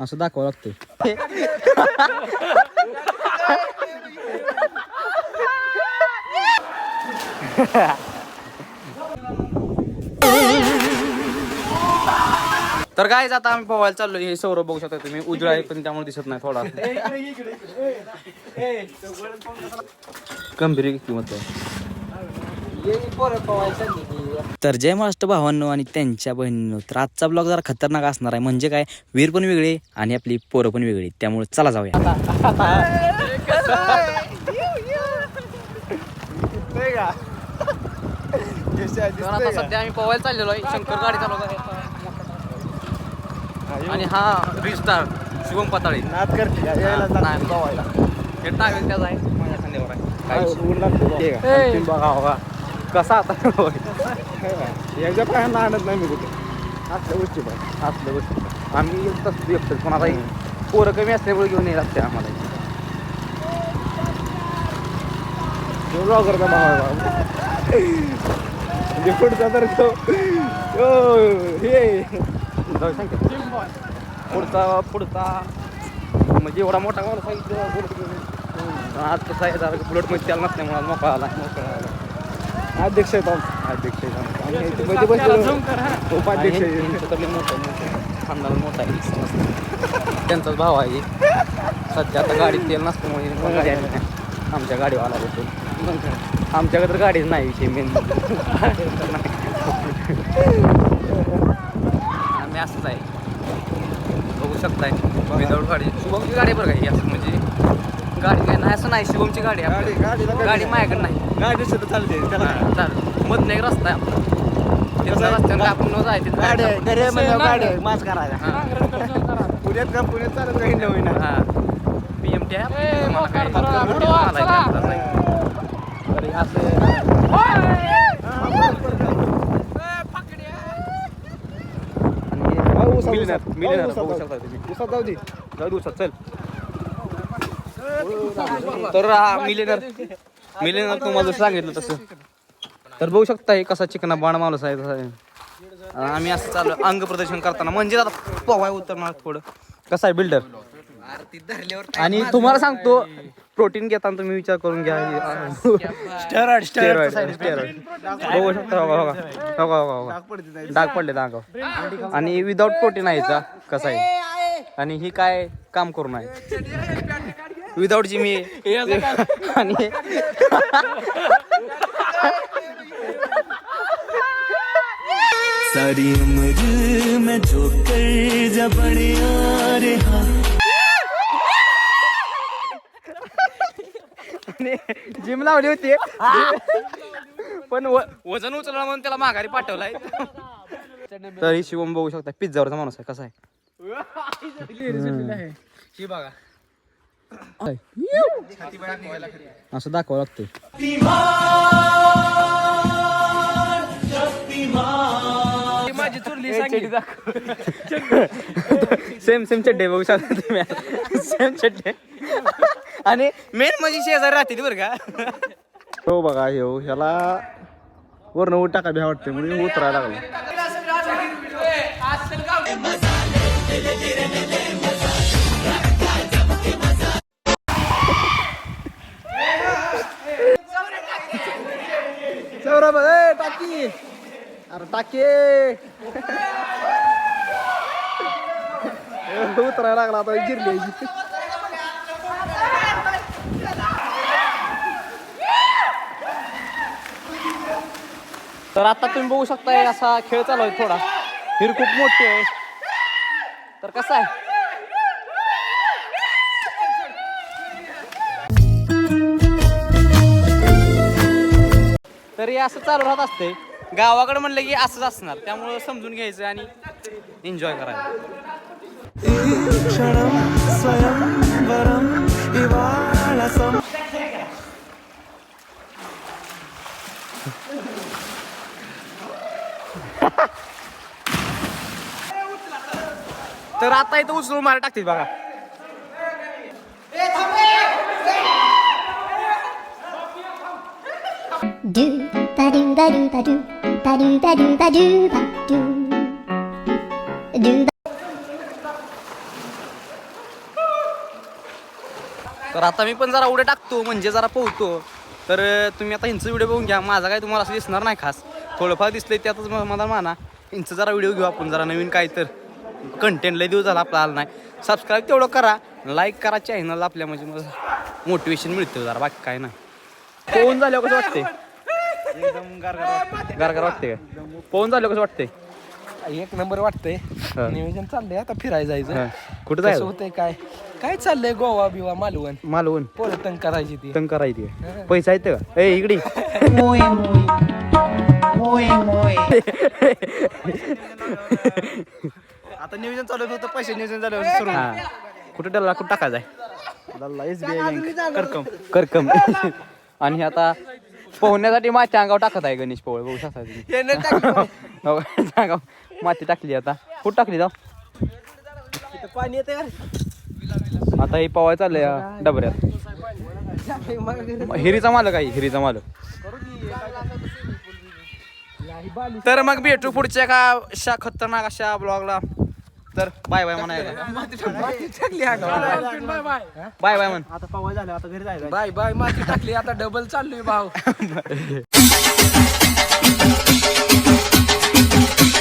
असं दाखवावं लागतंय तर काय आता आम्ही पोहायला चाललो हे सौरभ बघू शकता तुम्ही उजळा आहे पण त्यामुळे दिसत नाही थोडा गंभीर किंमत आहे तर जय महाराष्ट्र भावांनो आणि त्यांच्या बहिणींनो. तर आजचा ब्लॉग जरा खतरनाक असणार आहे. म्हणजे काय? वीर पण वेगळे आणि आपली पोरं पण वेगळी. त्यामुळे चला जाऊया. सध्या आम्ही पोवायला चाललेलो आहे. शंकर गाडी चालवत आहे. आणि हा रिस्टार शिवम पताळे. नाद करते. नाही. हे टावेल त्याचा आहे. माझ्या खांद्यावर आहे. कसा आता याच्या पायानं आणत नाही मी कुठे. असल्या गोष्टी पण असल्या गोष्टी आम्ही तसं एकटं पण आता ही पोरं कमी असल्यामुळे घेऊन येत असते आम्हाला. ब्लॉगरचा भाव. म्हणजे पुढचा तर तो हे. जाऊ. पुढचा पुढचा. म्हणजे एवढा मोठा माणूस आहे आज कसं आहे जरा बुलेटमध्ये त्याला नसल्यामुळे मोकळा आला. मोकळा आला. अध्यक्ष आहेत. अध्यक्ष उपाध्यक्ष लय मोठं आहे, त्यांचाच भाव आहे. सध्या आता गाडीत तेल नसल्यामुळे. आमच्या गाडीवाला बसून आमच्याकडे तर गाडीच नाही विषय मेन आम्ही असंच आहे. बघू शकताय. विदाऊट गाडी शुभमची गाडी बरं का ही असं म्हणजे गाडी काय नाही असं नाही शुभमची गाडी आहे गाडी आपली. गाडीला काय गाडी माझ्याकडे नाही. गाडी सुद्धा चालते त्याला हा, चालेल. मधनं एक रस्ता आहे आपला. रस्त्यावर आपण न जायचं तिथं. गाडी आहे, गाडी घरी आहे म्हणल्यावर गाडी आहे, मास्क करायला हा. पुण्यात का पुण्यात चालत काही नवीन आहे. हा. पीएमटी आहे तुम्हाला काय मला काय बघू. शकता तुम्ही. जाऊ दिवसात चल. तर मिलियनर मिलियनर तुम्हाला सांगितलं तसं. तर बघू शकता हे कसा चिकना बाण तसा आहे. आम्ही असं चालू अंग प्रदर्शन करताना. म्हणजे आता पोवाय उतरणार थोडं. कसं आहे बिल्डर आणि तुम्हाला सांगतो प्रोटीन घेताना तुम्ही विचार करून घ्या. स्टेरॉइड स्टेरॉइड स्टेरॉइड बघू शकता हो का, हो का. डाग पडले अंगावर आणि विदाऊट प्रोटीन आहे कसा आहे. आणि ही काय काम करून आहे विदाऊट जिम आणि सारी उम्र मैं जो कर जबड़े आ रहा। जिम लावली होती. पण व- वजन उचललं म्हणून त्याला माघारी पाठवलाय. तरी शिवम बघू शकता पिझ्झावरचा माणूस आहे कसा आहे. असं दाखवावं लागतंय. सेम सेम चड्डे बघू शकता तुम्ही. सेम चड्डे आणि मेन म्हणजे शेजारी राहते बरं का? हो बघा हे हो ह्याला वरण ऊट टाका भ्या वाटते म्हणून उतरायला लागलो. टाकी उतरायला लागला आता गिरली तर आता तुम्ही बघू शकताय असा खेळ चालू आहे थोडा. हिर खूप मोठी आहे. तर कसं आहे? तरी असं चालू राहत असते. गावाकडे म्हणलं की असंच असणार. त्यामुळं समजून घ्यायचं आणि एन्जॉय करायचं. तर आता इथं उचलून मारा टाकतील बघा. Ba ba ba ba ba ba ba ba तर आता मी पण जरा उडे टाकतो म्हणजे जरा पोहतो. तर तुम्ही आता हिंच व्हिडिओ बघून घ्या. माझा काय तुम्हाला असं दिसणार नाही खास. थोडंफार दिसलंय त्यातच मला माना हिंच जरा व्हिडिओ घेऊ आपण जरा नवीन काय तर कंटेंट लय दिवस झाला आपला आला नाही. सबस्क्राईब तेवढं करा. लाईक करा चॅनलला आपल्या म्हणजे मला मोटिवेशन मिळतं जरा. बाकी काय नाही. पोहून झाल्यावर कसं वाटते एकदम गारगार गारगार वाटते काय पोहून झाल्यावर कसं वाटते एक नंबर वाटतंय. हा. नियोजन चाललंय आता फिरायला जायचं. कुठं कसं जायचं होतंय काय? काय चाललंय गोवा बिवा मालवण? मालवण. पोरं तंग करायची ती. तंग करायची पैसा येतं का? ए इकडे. आता नियोजन चालू फक्त पैसे नियोजन झालं सुरू हा. कुठं त्याला कुठं टाकायचं आहे? एस बी आय बँक करकम करकम. आणि आता पोहण्यासाठी माती अंगावर टाकत आहे गणेश पोळ बघू शकता तुम्ही. हो, माती टाकली आता. कुठं टाकली जाऊ पाणी येते आता हे पवाय चाललंय डबऱ्यात. हिरीचा मालक आहे हिरीचा मालक. तर मग भेटू पुढच्या का अशा खतरनाक अशा ब्लॉगला तर बाय बाय म्हणायला. Bye bye. म्हण. आता पवाय झालं आता घरी जायचं. बाय बाय माती टाकली आता डबल चाललोय भाऊ.